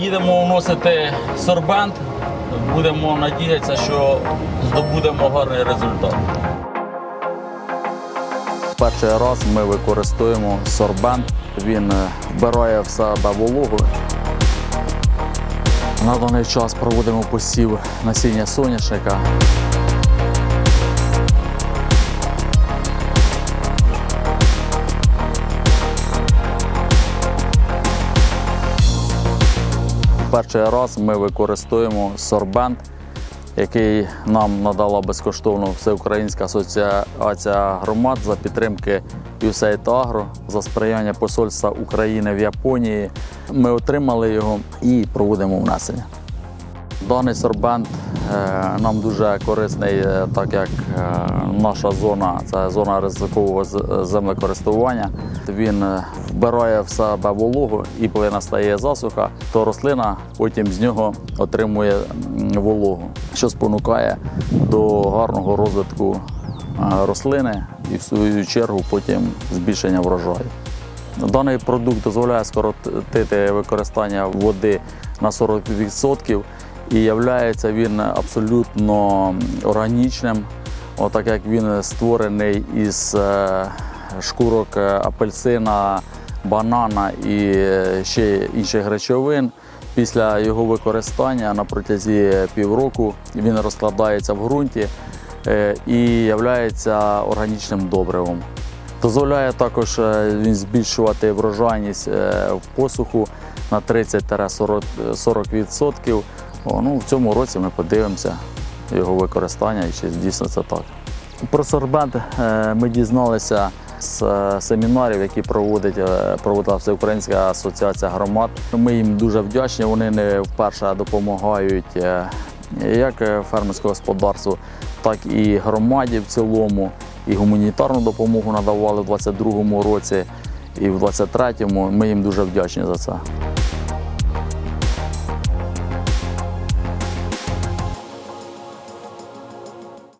Їдемо вносити сорбент. Будемо надіятися, що здобудемо гарний результат. Перший раз ми використовуємо сорбент. Він е, вбирає в себе вологу. На даний час проводимо посів насіння соняшника. Перший раз ми використовуємо сорбент, який нам надала безкоштовно Всеукраїнська асоціація громад за підтримки USAID Agro, за сприяння Посольства України в Японії. Ми отримали його і проводимо внесення. Даний сорбент е, нам дуже корисний, е, так як е, наша зона це зона ризикового землекористування. Він вбирає в себе вологу і коли настає засуха, то рослина потім з нього отримує вологу, що спонукає до гарного розвитку рослини і в свою чергу потім збільшення врожаю. Даний продукт дозволяє скоротити використання води на 40% і являється він абсолютно органічним, отак як він створений із е, шкурок апельсина, банана і е, ще інших речовин. Після його використання на протязі півроку він розкладається в ґрунті е, і являється органічним добривом. Дозволяє також він збільшувати врожайність в посуху на 30-40%. Ну, в цьому році ми подивимося його використання і чи дійсно це так. Про сорбент е, ми дізналися з е, семінарів, які проводить, е, проводила Всеукраїнська асоціація громад. Ми їм дуже вдячні. Вони не вперше допомагають як фермерському господарству, так і громаді в цілому. І гуманітарну допомогу надавали в 22-му році, і в 23-му. Ми їм дуже вдячні за це.